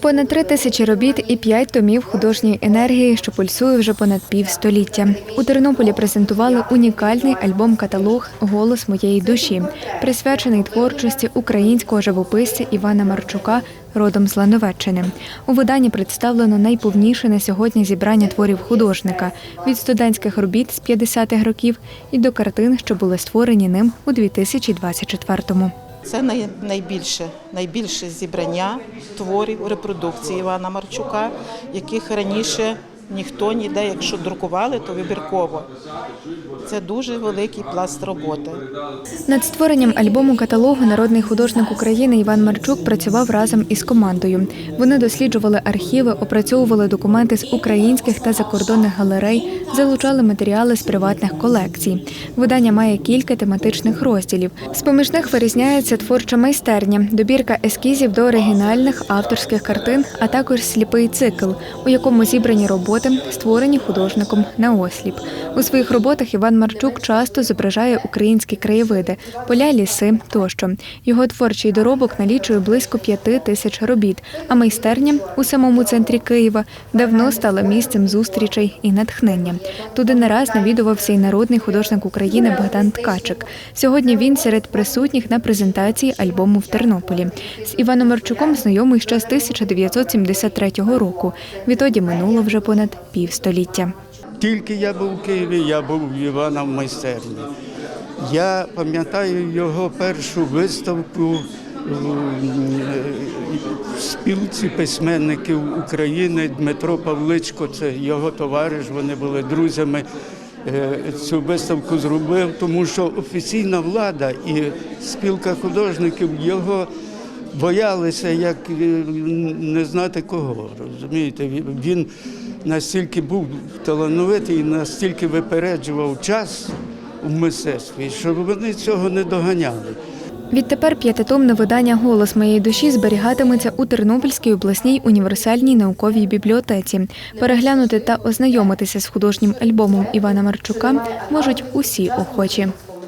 Понад три тисячі робіт і п'ять томів художньої енергії, що пульсує вже понад півстоліття. У Тернополі презентували унікальний альбом-каталог Голос моєї душі, присвячений творчості українського живописця Івана Марчука, родом з Лановеччини. У виданні представлено найповніше на сьогодні зібрання творів художника від студентських робіт з 50-х років і до картин, що були створені ним у 2024-му. Це найбільше, найбільше зібрання творів репродукції Івана Марчука, яких раніше ніхто ніде, якщо друкували, то вибірково. Це дуже великий пласт роботи. Над створенням альбому каталогу народний художник України Іван Марчук працював разом із командою. Вони досліджували архіви, опрацьовували документи з українських та закордонних галерей, залучали матеріали з приватних колекцій. Видання має кілька тематичних розділів. З поміж них вирізняється творча майстерня, добірка ескізів до оригінальних авторських картин, а також сліпий цикл, у якому зібрані роботи, створені художником на осліп. У своїх роботах Іван Марчук часто зображає українські краєвиди, поля, ліси тощо. Його творчий доробок налічує близько п'яти тисяч робіт, а майстерня у самому центрі Києва давно стала місцем зустрічей і натхнення. Туди не раз навідувався і народний художник України Богдан Ткачик. Сьогодні він серед присутніх на презентації альбому в Тернополі. З Іваном Марчуком знайомий ще з 1973 року. Відтоді минуло вже понад півстоліття. Тільки я був у Києві, я був у Івана в майстерні. Я пам'ятаю його першу виставку в спілці письменників України Дмитро Павличко, це його товариш, вони були друзями. Е, Цю виставку зробив, тому що офіційна влада і спілка художників його боялися як е, не знати кого. Розумієте, він настільки був талановитий, настільки випереджував час у мистецтві, що вони цього не доганяли. Відтепер п'ятитомне видання Голос моєї душі зберігатиметься у Тернопільській обласній універсальній науковій бібліотеці. Переглянути та ознайомитися з художнім альбомом Івана Марчука можуть усі охочі.